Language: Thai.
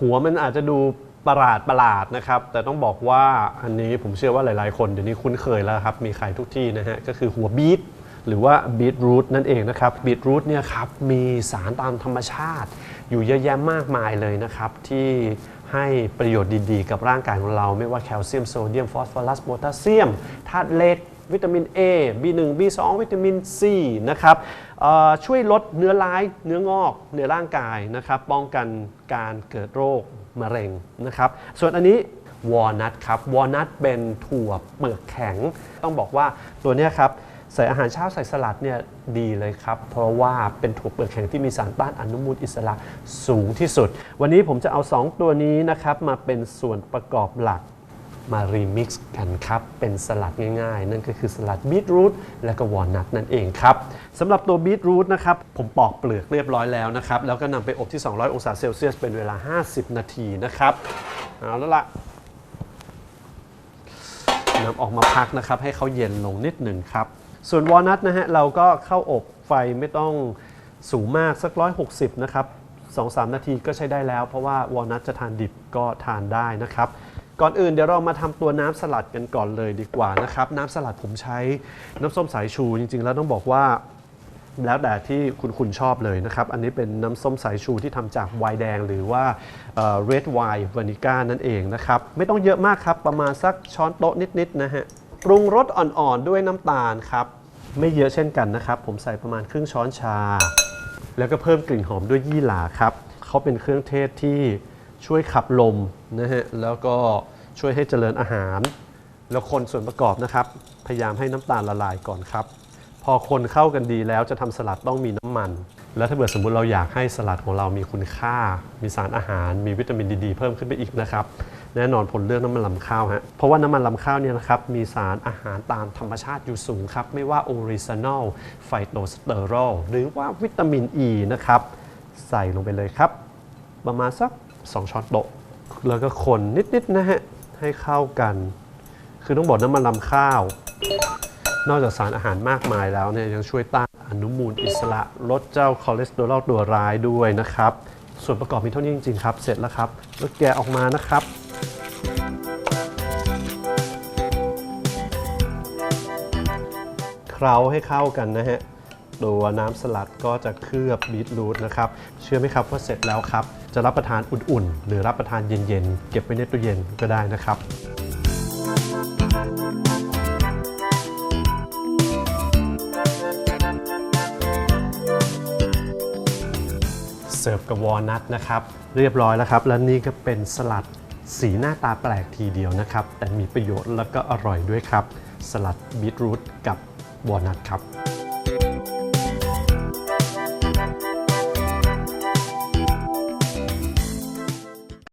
หัวมันอาจจะดูประหลาดประหลาดนะครับ แต่ต้องบอกว่าอันนี้ผมเชื่อว่าหลายๆ คนเดี๋ยวนี้คุ้นเคยแล้วครับ มีขายทุกที่นะฮะ ก็คือหัวบีทหรือว่าบีทรูทนั่นเองนะครับบีทรูทเนี่ยครับมีสารตามธรรมชาติ อยู่เยอะแยะมากมายเลยนะครับ ที่ให้ประโยชน์ดีๆ กับร่างกายของเรา ไม่ว่าแคลเซียมโซเดียมฟอสฟอรัสโพแทสเซียมธาตุเหล็ก วิตามิน A B1 B2 วิตามิน C นะครับช่วยลดเนื้อร้ายเนื้องอกในร่างกายนะครับ ป้องกันการเกิดโรคมะเร็งนะครับ ส่วนอันนี้วอลนัทครับวอลนัทเป็นถั่วเปลือกแข็ง ต้องบอกว่าตัวนี้ครับใส่อาหารเช้าใส่สลัดเนี่ยดีเลยครับ เพราะว่าเป็นถั่วเปลือกแข็งที่มีสารต้านอนุมูลอิสระสูงที่สุด วันนี้ผมจะเอา 2 ตัวนี้นะครับมาเป็นส่วนประกอบหลัก มารีมิกซ์กันครับ เป็นสลัดง่ายๆ นั่นก็คือสลัดบีทรูทและก็วอลนัทนั่นเองครับสำหรับตัวบีทรูทนะครับ ผมปอกเปลือกเรียบร้อยแล้วนะครับ แล้วก็นำไปอบที่ 200 องศาเซลเซียส เป็นเวลา 50 นาทีนะครับ เอาแล้วล่ะนำออกมาพักนะครับ ให้เขาเย็นลงนิดหนึ่งครับ ส่วนวอลนัทนะฮะเราก็เข้าอบไฟไม่ต้องสูงมากสัก 160 นะครับ2-3 นาทีก็ใช้ได้แล้ว เพราะว่าวอลนัทจะทานดิบก็ทานได้นะครับ ก่อนอื่นเดี๋ยวเรามาทำตัวน้ำสลัดกันก่อนเลยดีกว่านะครับ น้ำสลัดผมใช้น้ำส้มสายชูจริง ๆ แล้วต้องบอกว่าแล้วแต่ที่คุณคุณชอบเลยนะครับ อันนี้เป็นน้ำส้มสายชูที่ทำจากไวน์แดงหรือว่า red wine vinegar นั่นเองนะครับ ไม่ต้องเยอะมากครับ ประมาณสักช้อนโต๊ะนิด ๆ นะฮะ ปรุงรสอ่อนๆ ด้วยน้ำตาลครับ ไม่เยอะเช่นกันนะครับ ผมใส่ประมาณครึ่งช้อนชา แล้วก็เพิ่มกลิ่นหอมด้วยยี่หร่าครับเขาเป็นเครื่องเทศที่ ช่วยขับลมนะฮะแล้วก็ช่วยให้เจริญอาหาร แล้วคนส่วนประกอบนะครับ พยายามให้น้ำตาลละลายก่อนครับ พอคนเข้ากันดีแล้วจะทำสลัดต้องมีน้ำมัน แล้วถ้าเกิดสมมุติเราอยากให้สลัดของเรามีคุณค่า มีสารอาหาร มีวิตามินดีเพิ่มขึ้นไปอีกนะครับแน่นอนผลเลือกน้ำมันลำข้าวฮะ เพราะว่าน้ำมันลำข้าวเนี่ยนะครับมีสารอาหารตามธรรมชาติอยู่สูงครับ ไม่ว่าโอริซานอลไฟโตสเตอรอลหรือว่าวิตามินอ e ีนะครับ ใส่ลงไปเลยครับ ประมาณสัก 2 ช้อนโต๊ะ แล้วก็คนนิดๆนะฮะ ให้เข้ากัน คือต้องบอกน้ำมันลำข้าว นอกจากสารอาหารมากมายแล้วเนี่ยยังช่วยต้านอนุมูลอิสระลดเจ้าคอเลสเตอรอลตัวร้ายด้วยนะครับ ส่วนประกอบมีเท่านี้จริงๆครับ เสร็จแล้วครับ แล้วแกะออกมานะครับเคล้าให้เข้ากันนะฮะ ตัวน้ำสลัดก็จะเคลือบบีทรูทนะครับ เชื่อไหมครับว่าเสร็จแล้วครับ จะรับประทานอุ่นๆ หรือรับประทานเย็นๆ เก็บไว้ในตู้เย็นก็ได้นะครับเสิร์ฟกับวอลนัทนะครับ เรียบร้อยแล้วครับ และนี่ก็เป็นสลัดสีหน้าตาแปลกทีเดียวนะครับ แต่มีประโยชน์แล้วก็อร่อยด้วยครับ สลัดบีทรูทกับวอลนัทครับ